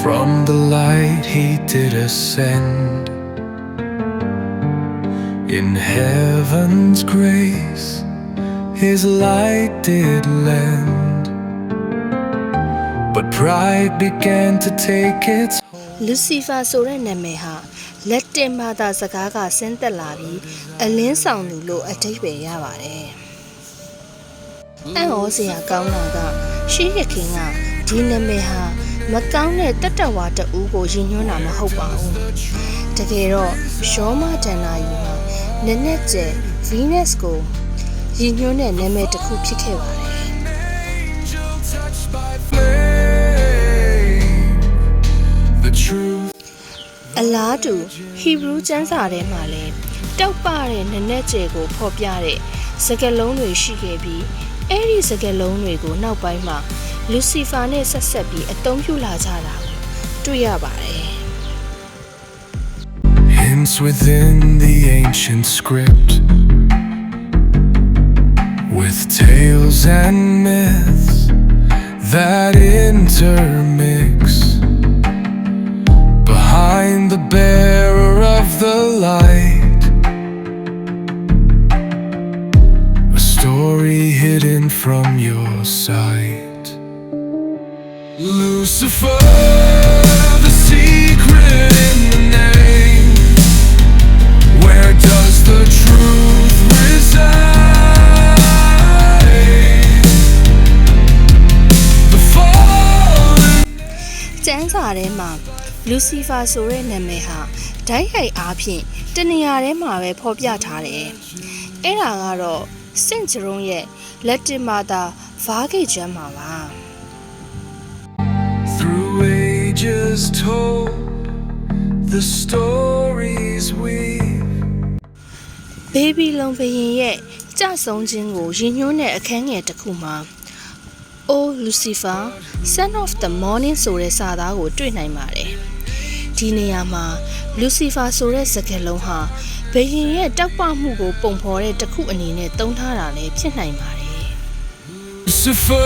From the light he did ascend. In heaven's grace, his light did lend. But pride began to take its လူစီဖာဆိုတဲ့နာမည်ဟာလက်တင်ဘာသာစကားကဆင်းသက်လာပြီးအလင်းဆောင်သူလို့အဓိပ္ပာယ်ရပါတယ်။အံ့ဩစရာကောင်းတာကရှေးရခင်ကဒီနာမည်ဟာ မကောင်းတဲ့တတ္တဝါတဦးကိုယဉ်ညွှန်းတာမဟုတ်ပါဘူး။တကယ်တော့ရှောမဒန္နာယူမှာနက်နက်ကျယ် Venus ကိုယဉ်ညွှန်းတဲ့နာမည်တစ်ခုဖြစ်ခဲ့ပါတယ်။ angel touched by flame. The truth အလားတူဟီဘရူးကျမ်းစာထဲမှာလည်းတောက်ပတဲ့နနက်ကျယ်ကိုဖော်ပြတဲ့စကားလုံးတွေရှိခဲ့ပြီးအဲ့ဒီစကားလုံးတွေကိုနောက်ပိုင်းမှာ လူစီဖာနဲ့ဆက်ဆက်ပြီးအသုံးပြုလာကြတာကိုတွေ့ရပါတယ် hints within the ancient script with tales and myths that intermix behind the bearer of the light a story hidden from your sight Lucifer the secret in the name where does the truth reside? The fallen ကျမ်းစာထဲမှာလူစီဖာဆိုတဲ့နာမည်ဟာဓာတ်ရိုက်အားဖြင့်တနေရာထဲမှာပဲဖော်ပြထားတယ်အဲ့ဒါကတော့စင့်ဂျရုံရဲ့လက်တင်ဘာသာဗားဂိတ်ကျမ်းမှာပါ through ages told, the stories weave. ဘေဘီလုံဘရင်ရဲ့ကြဆုံးခြင်းကိုရည်ညွှန်းတဲ့အခန်းငယ်တစ်ခုမှာ O Lucifer son of the morning ဆိုတဲ့စာသားကို တွေ့နိုင်ပါတယ်။ဒီနေရာမှာ Lucifer ဆိုတဲ့စကားလုံးဟာဘရင်ရဲ့တောက်ပမှုကို ပုံဖော်တဲ့တစ်ခုအနေနဲ့သုံးထားတာလည်းဖြစ်နိုင်ပါတယ်။ Lucifer,